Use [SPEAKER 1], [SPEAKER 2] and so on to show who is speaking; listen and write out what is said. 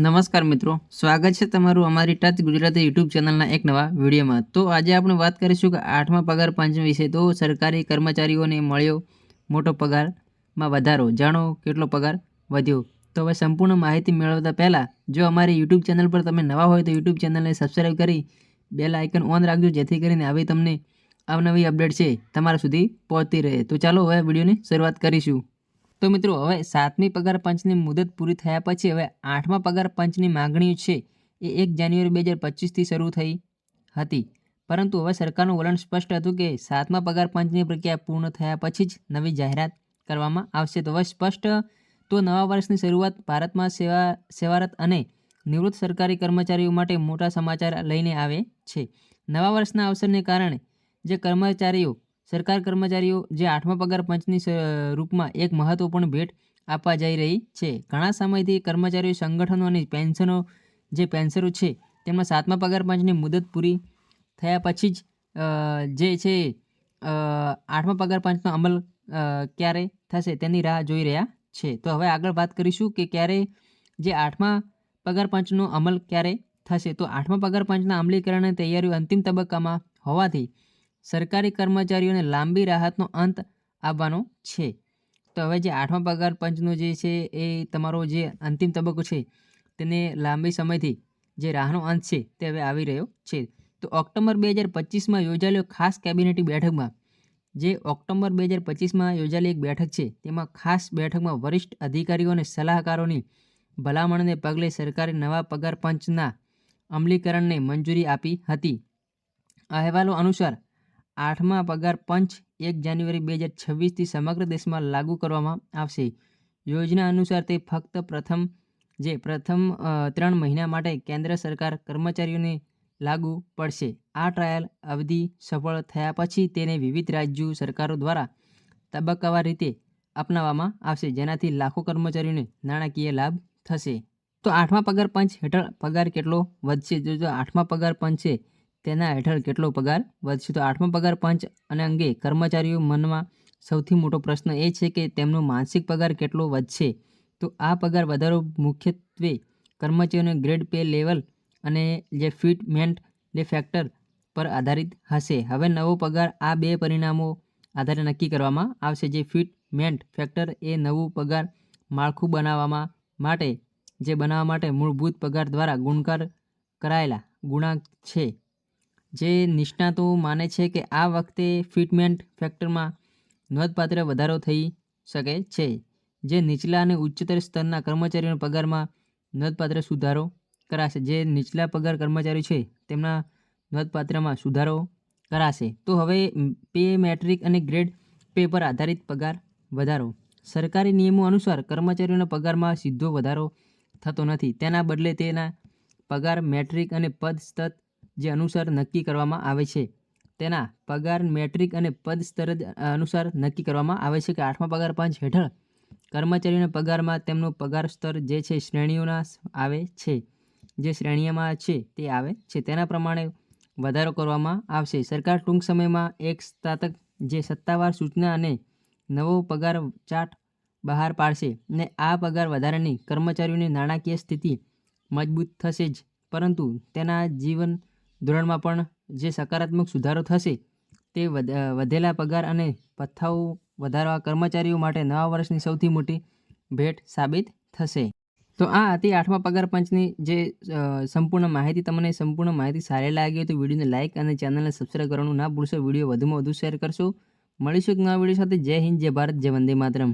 [SPEAKER 1] નમસ્કાર મિત્રો, સ્વાગત છે તમારું અમારી ટચ ગુજરાતી યુટ્યુબ ચેનલના એક નવા વિડીયોમાં. તો આજે આપણે વાત કરીશું કે આઠમા પગાર પંચ વિશે. તો સરકારી કર્મચારીઓને મળ્યો મોટો પગારમાં વધારો. જાણો કેટલો પગાર વધ્યો? તો હવે સંપૂર્ણ માહિતી મેળવતા પહેલાં, જો અમારી યુટ્યુબ ચેનલ પર તમે નવા હોય તો યુટ્યુબ ચેનલને સબસ્ક્રાઈબ કરી બેલ આઇકન ઓન રાખજો, જેથી કરીને આવી તમને અવનવી અપડેટ છે, તમારા સુધી પહોંચતી રહે. તો ચાલો હવે વિડીયોની શરૂઆત કરીશું. તો મિત્રો, હવે સાતમી પગાર પંચની મુદત પૂરી થયા પછી હવે આઠમા પગાર પંચની માગણીઓ છે એ એક જાન્યુઆરી બે હજાર પચીસથી શરૂ થઈ હતી. પરંતુ હવે સરકારનું વલણ સ્પષ્ટ હતું કે સાતમા પગાર પંચની પ્રક્રિયા પૂર્ણ થયા પછી જ નવી જાહેરાત કરવામાં આવશે. તો હવે સ્પષ્ટ તો નવા વર્ષની શરૂઆત ભારતમાં સેવા, સેવારત અને નિવૃત્ત સરકારી કર્મચારીઓ માટે મોટા સમાચાર લઈને આવે છે. નવા વર્ષના અવસરને કારણે જે કર્મચારીઓ સરકાર કર્મચારીઓ જે આઠમા પગાર પંચની રૂપમાં એક મહત્વપૂર્ણ ભેટ આપવા જઈ રહી છે. ઘણા સમયથી કર્મચારીઓ સંગઠનો અને પેન્શનો, જે પેન્શનો છે તેમના સાતમા પગાર પંચની મુદત પૂરી થયા પછી જ જે છે આઠમા પગાર પંચનો અમલ ક્યારે થશે તેની રાહ જોઈ રહ્યા છે. તો હવે આગળ વાત કરીશું કે ક્યારે જે આઠમા પગાર પંચનો અમલ ક્યારે થશે. તો આઠમા પગાર પંચના અમલીકરણની તૈયારીઓ અંતિમ તબક્કામાં હોવાથી સરકારી કર્મચારીઓને લાંબી રાહતનો અંત આવવાનો છે. તો હવે જે આઠમા પગાર પંચનો જે છે એ તમારો જે અંતિમ તબક્કો છે, તેને લાંબી સમયથી જે રાહનો અંત છે તે હવે આવી રહ્યો છે. તો ઓક્ટોબર બે હજાર પચીસમાં યોજાયેલો ખાસ કેબિનેટની બેઠકમાં, જે ઓક્ટોબર બે હજાર પચીસમાં યોજાયેલી એક બેઠક છે, તેમાં ખાસ બેઠકમાં વરિષ્ઠ અધિકારીઓ અને સલાહકારોની ભલામણને પગલે સરકારે નવા પગાર પંચના અમલીકરણને મંજૂરી આપી હતી. અહેવાલો અનુસાર આઠમા પગાર પંચ એક જાન્યુઆરી બે હજાર છવ્વીસથી સમગ્ર દેશમાં લાગુ કરવામાં આવશે. યોજના અનુસાર તે ફક્ત પ્રથમ, જે પ્રથમ ત્રણ મહિના માટે કેન્દ્ર સરકાર કર્મચારીઓને લાગુ પડશે. આ ટ્રાયલ અવધિ સફળ થયા પછી તેને વિવિધ રાજ્યો સરકારો દ્વારા તબક્કાવાર રીતે અપનાવવામાં આવશે, જેનાથી લાખો કર્મચારીઓને નાણાકીય લાભ થશે. તો આઠમા પગાર પંચ હેઠળ પગાર કેટલો વધશે? જો આઠમા પગાર પંચ છે તેના હેઠળ કેટલો પગાર વધશે તો આઠમો પગાર પંચ અને અંગે કર્મચારીઓ મનમાં સૌથી મોટો પ્રશ્ન એ છે કે તેમનો માનસિક પગાર કેટલો વધશે? તો આ પગાર વધારો મુખ્યત્વે કર્મચારીઓને ગ્રેડ પે લેવલ અને જે ફિટમેન્ટ લે ફેક્ટર પર આધારિત હશે. હવે નવો પગાર આ બે પરિણામો આધારે નક્કી કરવામાં આવશે. જે ફિટમેન્ટ ફેક્ટર એ નવું પગાર માળખું બનાવવામાં માટે, જે બનાવવા માટે મૂળભૂત પગાર દ્વારા ગુણકાર કરાયેલા ગુણાંક છે. જે નિષ્ણાતો માને છે કે આ વખતે ફિટમેન્ટ ફેક્ટરમાં નોંધપાત્ર વધારો થઈ શકે છે, જે નીચલા અને ઉચ્ચતર સ્તરના કર્મચારીઓના પગારમાં નોંધપાત્ર સુધારો કરાશે. જે નીચલા પગાર કર્મચારીઓ છે, તેમના નોંધપાત્રમાં સુધારો કરાશે. તો હવે પે મેટ્રિક અને ગ્રેડ પે પર આધારિત પગાર વધારો. સરકારી નિયમો અનુસાર કર્મચારીઓના પગારમાં સીધો વધારો થતો નથી. તેના બદલે તેના પગાર મેટ્રિક અને પદ સ્તર જે અનુસાર નક્કી કરવામાં આવે છે. તેના પગાર મેટ્રિક અને પદ સ્તર અનુસાર નક્કી કરવામાં આવે છે કે આઠમા પગાર પંચ હેઠળ કર્મચારીઓના પગારમાં તેમનો પગાર સ્તર જે છે શ્રેણીઓના આવે છે. જે શ્રેણીઓમાં છે તે આવે છે. તેના પ્રમાણે વધારો કરવામાં આવશે. સરકાર ટૂંક સમયમાં એક સ્નાતક જે સત્તાવાર સૂચના અને નવો પગાર ચાર્ટ બહાર પાડશે ને આ પગાર વધારાની કર્મચારીઓની નાણાકીય સ્થિતિ મજબૂત થશે જ. પરંતુ તેના જીવન ધોરણમાં પણ જે સકારાત્મક સુધારો થશે, તે વધ- વધેલા પગાર અને પથ્થાઓ વધારવા કર્મચારીઓ માટે નવા વર્ષની સૌથી મોટી ભેટ સાબિત થશે. તો આ હતી આઠમા પગાર પંચની જે સંપૂર્ણ માહિતી. તમને સંપૂર્ણ માહિતી સારી લાગી હોય તો વિડીયોને લાઇક અને ચેનલને સબસ્ક્રાઈબ કરવાનું ના ભૂલશો. વીડિયો વધુમાં વધુ શેર કરશો. મળીશું એક નવા વીડિયો સાથે. જય હિન્દ, જય ભારત, જય વંદે માતરમ.